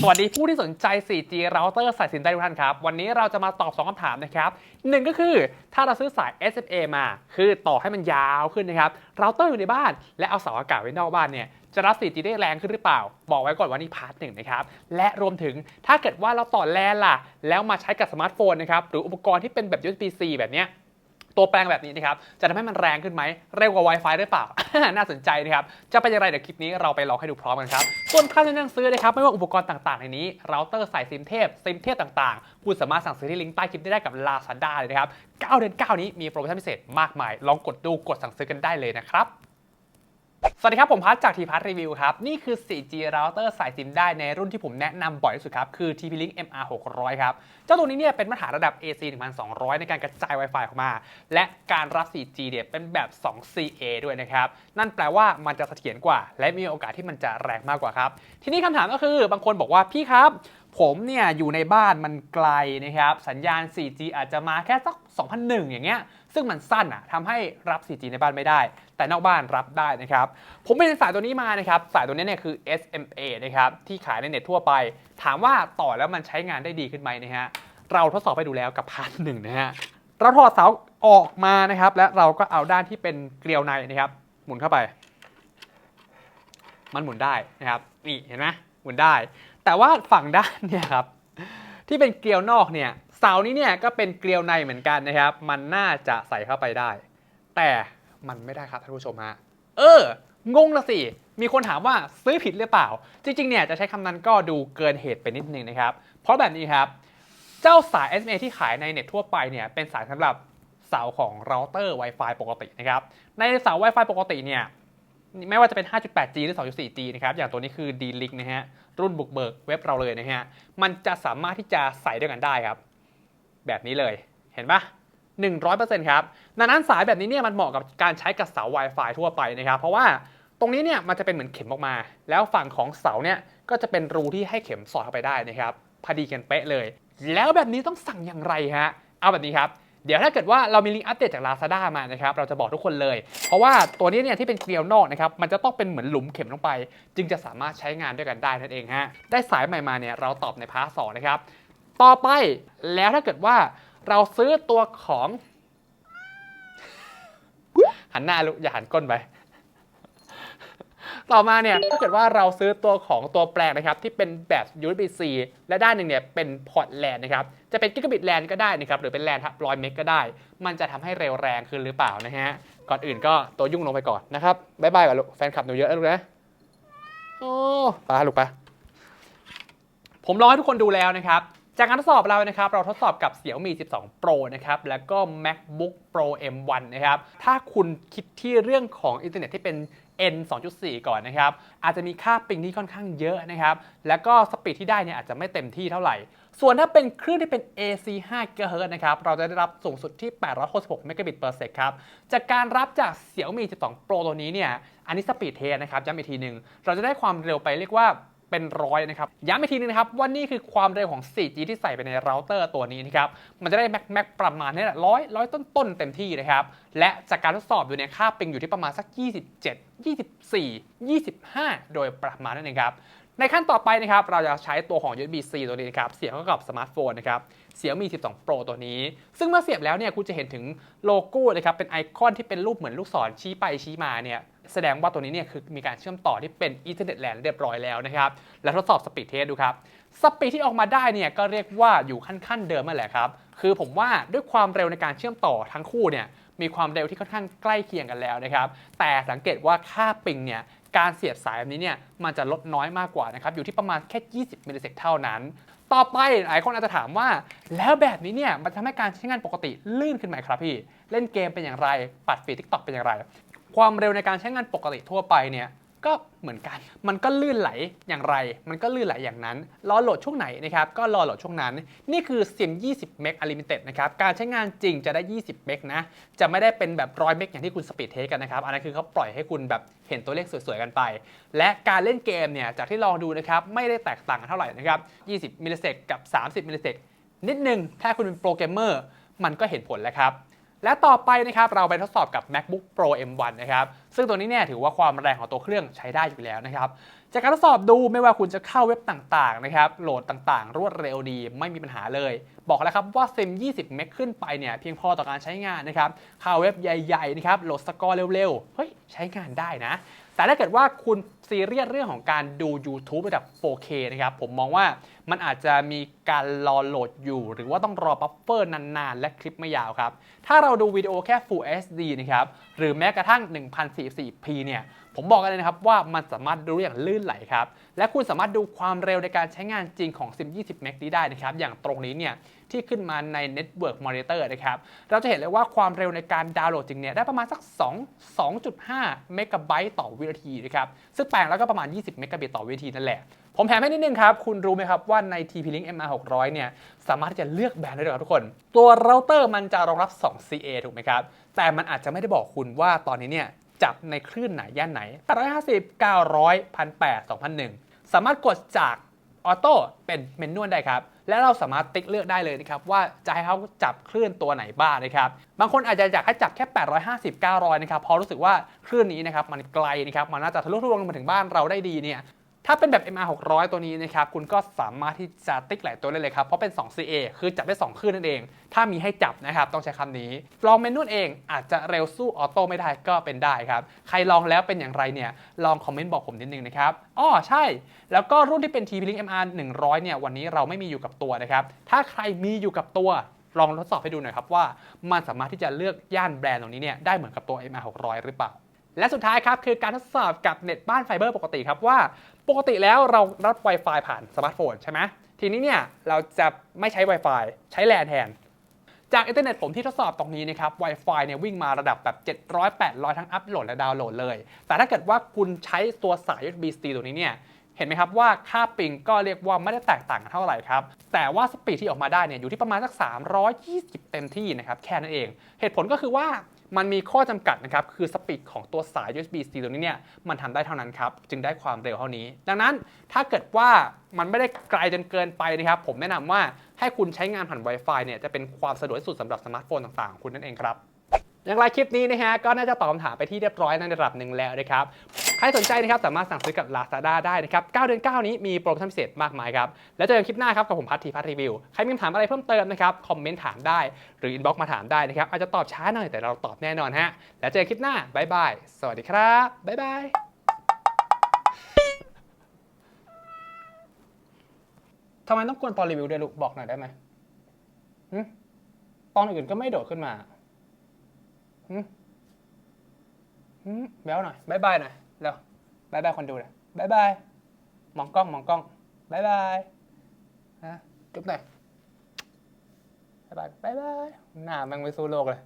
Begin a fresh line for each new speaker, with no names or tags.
สวัสดีผู้ที่สนใจ 4G เราเตอร์สายสินได้ทุกท่านครับ วันนี้เราจะมาตอบ 2คำถามนะครับหนึ่งก็คือถ้าเราซื้อสาย SMA มา คือต่อให้มันยาวขึ้นนะครับเราเตอร์อยู่ในบ้าน และเอาเสาอากาศไว้นอกบ้านเนี่ยจะรับ 4G ได้แรงขึ้นหรือเปล่า บอกไว้ก่อนว่านี่พาร์ทหนึ่งนะครับ และรวมถึงถ้าเกิดว่าเราต่อแลนล่ะ แล้วมาใช้กับสมาร์ทโฟนนะครับ หรืออุปกรณ์ที่เป็นแบบ USB-C แบบเนี้ย ตัวแปลงแบบนี้นะครับ จะทำให้มันแรงขึ้นไหม เร็วกว่า Wi-Fi หรือเปล่า น่าสนใจนะครับ จะเป็นอย่างไรเดี๋ยวคลิปนี้เราไปลองให้ดูพร้อมกันครับ ส่วนค่าที่นั่งซื้อนะครับ ไม่ว่าอุปกรณ์ต่างๆ ในนี้เราเตอร์สายซิมเทพ ซิมเทพต่างๆ คุณสามารถสั่งซื้อที่ลิงก์ใต้คลิปได้กับ Lazada เลยนะครับ 9 เดือน 9 นี้มีโปรโมชั่นพิเศษมากมาย ลองกดดู กดสั่งซื้อกันได้เลยนะครับ สวัสดีครับ ผมพัทจากทีพัทรีวิวครับ นี่คือ 4G router สายซิมได้ในรุ่นที่ผมแนะนำบ่อยที่สุดครับ คือ TP-Link MR 600ครับ เจ้าตัวนี้เนี่ยเป็นมาตรฐานระดับ AC 1200 ในการกระจาย Wi-Fi ออกมา และการรับ 4G เนี่ยเป็นแบบ 2CA ด้วยนะครับ นั่นแปลว่ามันจะเสถียรกว่า และมีโอกาสที่มันจะแรงมากกว่าครับ ทีนี้คำถามก็คือบางคนบอกว่าพี่ครับ ผมเนี่ยอยู่ในบ้านมันไกลนะครับ สัญญาณ 4G อาจจะมาแค่สัก 2001 อย่างเงี้ย ซึ่งมันสั้นอะทำให้รับ 4G ในบ้านไม่ได้ แต่นอกบ้านรับได้นะครับ ผมไปเรียนสายตัวนี้มานะครับ สายตัวนี้เนี่ยคือ SMA นะครับ ที่ขายในเน็ตทั่วไป ถามว่าต่อแล้วมันใช้งานได้ดีขึ้นไหมนะฮะ เราทดสอบไปดูแล้วกับพาร์ทหนึ่งนะฮะ เราถอดเสาออกมานะครับ และเราก็เอาด้านที่เป็นเกลียวในนะครับ หมุนเข้าไป มันหมุนได้นะครับ นี่เห็นไหมหมุนได้ แต่ว่าฝั่งด้านเนี่ยครับที่เป็นเกลียวนอกเนี่ยเสานี้เนี่ยก็เป็นเกลียวในเหมือนกันนะครับ มันน่าจะใส่เข้าไปได้ แต่มันไม่ได้ครับท่านผู้ชมฮะเอองงละสิ มีคนถามว่าซื้อผิดหรือเปล่า จริงๆ เนี่ยจะใช้คำนั้นก็ดูเกินเหตุไปนิดนึงนะครับ เพราะแบบนี้ครับ เจ้าสาย SMA ที่ขายในเน็ตทั่วไปเนี่ยเป็นสายสำหรับเสาของเราเตอร์ Wi-Fi ปกตินะครับ ในเสา Wi-Fi ปกติเนี่ย ไม่ว่าจะเป็น 5.8G หรือ 2.4G นะครับ อย่างตัวนี้คือ D-Link นะฮะ รุ่นบุกเบิกเว็บเราเลยนะฮะ มันจะสามารถที่จะใส่ด้วยกันได้ครับ แบบนี้เลย เห็นปะ100%ครับ ดังนั้นสายแบบนี้เนี่ยมันเหมาะกับการใช้กับเสา Wi-Fi ทั่วไปนะครับ เพราะว่าตรงนี้เนี่ยมันจะเป็นเหมือนเข็มออกมา แล้วฝั่งของเสาเนี่ยก็จะเป็นรูที่ให้เข็มสอดเข้าไปได้นะครับ พอดีกันเป๊ะเลย แล้วแบบนี้ต้องสั่งอย่างไรฮะ เอาแบบนี้ครับ เดี๋ยวถ้าเกิดว่าเรามีลิงก์อัปเดตจาก Lazada มานะครับเราจะบอกทุกคนเลย เพราะว่าตัวนี้เนี่ยที่เป็นเกลียวนอกนะครับมันจะต้องเป็นเหมือนหลุมเข็มลงไป จึงจะสามารถใช้งานด้วยกันได้นั่นเองฮะได้สายใหม่มาเนี่ยเราตอบในพาร์ทสองนะครับต่อไปแล้วถ้าเกิดว่าเราซื้อตัวของหันหน้าลูกอย่าหันก้นไป ต่อมาเนี่ยถ้าเกิดว่าเราซื้อตัวของตัวแปลงนะครับที่เป็นแบบ USB-C และด้านหนึ่งเนี่ยเป็นพอร์ตแลนนะครับจะเป็นกิกะบิตแลนก็ได้นะครับหรือเป็นแลนทับร้อยเมกก็ได้ มันจะทำให้เร็วแรงขึ้นหรือเปล่านะฮะก่อนอื่นก็ตัวยุ่งลงไปก่อนนะครับบายบายก่อนลูกแฟนคลับหนูเยอะนะลูกนะโอ้ไปาลูกไปผมลองให้ทุกคนดูแล้วนะครับ จากการทดสอบเรานะครับ เราทดสอบกับ Xiaomi 12 Pro นะครับ แล้วก็ MacBook Pro M1 นะครับ ถ้าคุณคิดที่เรื่องของอินเทอร์เน็ตที่เป็น N 2.4 ก่อนนะครับ อาจจะมีค่าปิงที่ค่อนข้างเยอะนะครับ แล้วก็สปีดที่ได้เนี่ยอาจจะไม่เต็มที่เท่าไหร่ ส่วนถ้าเป็นคลื่นที่เป็น AC 5 GHz นะครับ เราจะได้รับสูงสุดที่ 866 Mbps per sec ครับ จากการรับจาก Xiaomi 12 Pro ตัวนี้เนี่ย อันนี้สปีดเทนะครับย้ำอีกทีหนึ่ง เราจะได้ความเร็วไปเรียกว่า เป็นร้อยนะครับ ย้ำอีกทีนึงนะครับว่านี่คือความเร็วของ 4G ที่ใส่ไปในเราเตอร์ตัวนี้นะครับ มันจะได้แม็กแม็กประมาณนี้แหละร้อยร้อยต้นๆเต็มที่นะครับ และจากการทดสอบดูเนี่ยค่าปิงอยู่ที่ประมาณสัก 27 24 25 โดยประมาณนั่นเองครับในขั้นต่อไปนะครับเราจะใช้ตัวของ USB-C ตัวนี้นะครับเสียบเข้ากับสมาร์ทโฟนนะครับ Xiaomi 12 Pro ตัวนี้ ซึ่งเมื่อเสียบแล้วเนี่ยคุณจะเห็นถึงโลโก้นะครับเป็นไอคอนที่เป็นรูปเหมือนลูกศรชี้ไปชี้มาเนี่ย แสดงว่าตัวนี้เนี่ยคือมีการเชื่อมต่อที่เป็น Ethernet LAN เรียบร้อยแล้วนะครับ แล้วทดสอบสปีดเทสดูครับ สปีดที่ออกมาได้เนี่ยก็เรียกว่าอยู่ขั้นขั้นเดิมนั่นแหละครับ คือผมว่าด้วยความเร็วในการเชื่อมต่อทั้งคู่เนี่ยมีความเร็วที่ค่อนข้างใกล้เคียงกันแล้วนะครับ แต่สังเกตว่าค่าปิงเนี่ยการเสียบสายแบบนี้เนี่ยมันจะลดน้อยมากกว่านะครับอยู่ที่ประมาณแค่ 20มิลลิเซกเท่านั้น ต่อไปหลายคนอาจจะถามว่า แล้วแบบนี้เนี่ยมันทำให้การใช้งานปกติลื่นขึ้นไหมครับพี่ เล่นเกมเป็นอย่างไร ปัดฟีดทิกตอกเป็นอย่างไร ความเร็วในการใช้งานปกติทั่วไปเนี่ยก็เหมือนกัน มันก็ลื่นไหลอย่างไร มันก็ลื่นไหลอย่างนั้น รอโหลดช่วงไหนนะครับ ก็รอโหลดช่วงนั้น นี่คือ SIM 20 เมก Unlimited นะครับ การใช้งานจริงจะได้ 20 เมกนะ จะไม่ได้เป็นแบบร้อยเมกอย่างที่คุณสปีดเทสกันนะครับ อันนั้นคือเขาปล่อยให้คุณแบบเห็นตัวเลขสวยๆกันไป และการเล่นเกมเนี่ย จากที่ลองดูนะครับ ไม่ได้แตกต่างกันเท่าไหร่นะครับ 20 มิลลิเซกกับ 30 มิลลิเซกนิดนึง ถ้าคุณเป็นโปรแกรมเมอร์ มันก็เห็นผลแล้วครับ และต่อไปนะครับเราไปทดสอบกับ MacBook Pro M1 นะครับซึ่งตัวนี้เนี่ยถือว่าความแรงของตัวเครื่องใช้ได้อยู่แล้วนะครับ จากการทดสอบดูไม่ว่าคุณจะเข้าเว็บต่างๆนะครับโหลดต่างๆ รวดเร็วดีไม่มีปัญหาเลย บอกแล้วครับว่าเซม20 เมกขึ้นไปเนี่ยเพียงพอต่อการใช้งานนะครับเข้าเว็บใหญ่ๆนะครับโหลดสกอร์เร็วๆเฮ้ยใช้งานได้นะ แต่ถ้าเกิดว่าคุณซีเรียสเรื่องของการดู YouTube ระดับ 4K นะครับผมมองว่ามันอาจจะมีการรอโหลดอยู่ หรือว่าต้องรอบัฟเฟอร์นานๆ และคลิปไม่ยาวครับ ถ้าเราดูวิดีโอแค่ Full HD นะครับหรือแม้กระทั่ง 1044p เนี่ยผมบอกกันเลยนะครับว่ามันสามารถดูอย่างลื่นไหลครับ และคุณสามารถดูความเร็วในการใช้งานจริงของ Sim 20 Max นี้ได้นะครับ อย่างตรงนี้เนี่ยที่ขึ้นมาใน Network Monitor นะครับ เราจะเห็นเลยว่าความเร็วในการดาวน์โหลดจริงเนี่ยได้ประมาณสัก 2 2.5 เมกะไบต์ต่อวินาทีนะครับ ซึ่งแปลงแล้วก็ประมาณ 20 เมกะบิตต่อวินาทีนั่นแหละ ผมแถมให้นิดนึงครับ คุณรู้ไหมครับว่าใน TP-Link MR600 เนี่ยสามารถที่จะเลือกแบรนด์ได้เลยครับทุกคน ตัวเราเตอร์มันจะรองรับ 2 CA ถูกไหมครับ แต่มันอาจจะไม่ได้บอกคุณว่าตอนนี้เนี่ย จับในคลื่นไหนย่านไหน 850 900 1,800 2001 สามารถกดจากออโต้เป็นเมนนวลได้ครับ และเราสามารถติ๊กเลือกได้เลยนะครับ ว่าจะให้เขาจับคลื่นตัวไหนบ้างนะครับ บางคนอาจจะอยากให้จับแค่ 850 900 นะครับเพราะรู้สึกว่าคลื่นนี้นะครับมันไกลนะครับ มันน่าจะทะลุทะลวงมาถึงบ้านเราได้ดีเนี่ย ถ้าเป็นแบบ MR 600ตัวนี้นะครับ คุณก็สามารถที่จะติ๊กหลายตัวได้เลยครับ เพราะเป็น 2 CA คือจับได้ 2 คลื่นนั่นเอง ถ้ามีให้จับนะครับ ต้องใช้คำนี้ ลองเมนูเองอาจจะเร็วสู้ออโต้ไม่ได้ก็เป็นได้ครับ ใครลองแล้วเป็นอย่างไรเนี่ย ลองคอมเมนต์บอกผมนิดนึงนะครับอ้อใช่ แล้วก็รุ่นที่เป็น TP-Link MR 100 เนี่ย วันนี้เราไม่มีอยู่กับตัวนะครับ ถ้าใครมีอยู่กับตัวลองทดสอบให้ดูหน่อยครับว่า มันสามารถที่จะเลือกย่านแบรนด์ตรงนี้เนี่ยได้เหมือนกับตัว MR 600 หรือเปล่า และสุดท้ายครับคือการทดสอบกับเน็ตบ้านไฟเบอร์ปกติครับว่าปกติแล้วเรารับ Wi-Fi ผ่านสมาร์ทโฟนใช่ไหมทีนี้เนี่ยเราจะไม่ใช้ Wi-Fi ใช้แลนแทน จากอินเทอร์เน็ตผมที่ทดสอบตรงนี้นะครับ Wi-Fi เนี่ยวิ่งมาระดับแบบ 700 800 ทั้งอัพโหลดและดาวน์โหลดเลย แต่ถ้าเกิดว่าคุณใช้ตัวสาย USB-C ตัวนี้เนี่ยเห็นไหมครับว่าค่าปิงก็เรียกว่าไม่ได้แตกต่างกันเท่าไหร่ครับ แต่ว่าสปีดที่ออกมาได้เนี่ยอยู่ที่ประมาณสัก 320 เต็มที่นะครับแค่นั้นเอง เหตุผลก็คือว่า มันมีข้อจำกัดนะครับ คือสปีดของตัวสาย USB-C ตัวนี้เนี่ย มันทำได้เท่านั้นครับ จึงได้ความเร็วเท่านี้ ดังนั้นถ้าเกิดว่ามันไม่ได้ไกลจนเกินไปนะครับ ผมแนะนำว่าให้คุณใช้งานผ่าน Wi-Fi เนี่ยจะเป็นความสะดวกที่สุดสำหรับสมาร์ทโฟนต่างๆของคุณนั่นเองครับ อย่างไรคลิปนี้นะฮะก็น่าจะตอบคำถามไปที่เรียบร้อยในระดับหนึ่งแล้วนะครับใครสนใจนะครับสามารถสั่งซื้อกับ Lazada ได้นะครับ9เดือน 9 นี้มีโปรโมชั่นพิเศษมากมายครับ แล้วเจอกันคลิปหน้าครับกับผมพัททีพัทรีวิว ใครมีคำถามอะไรเพิ่มเติมนะครับคอมเมนต์ถามได้ หรืออินบ็อกซ์มาถามได้นะครับอาจจะตอบช้าหน่อยแต่เราตอบแน่นอนฮะแล้วเจอกันคลิปหน้าบ๊ายบายสวัสดีครับบ๊ายบายทำไมต้องกวนตอนรีวิวด้วยลูกบอกหน่อยได้ไหมหึตอนอื่นก็ไม่โดดขึ้นมา หึหืมแบ๊วหน่อยบายบายหน่อยเร็วบายบายคนดูเลยบายบายมองกล้องมองกล้องบายบายฮะจุ๊บหน่อยบายบายบายบายหน้าแมันไปสู้โลกเลย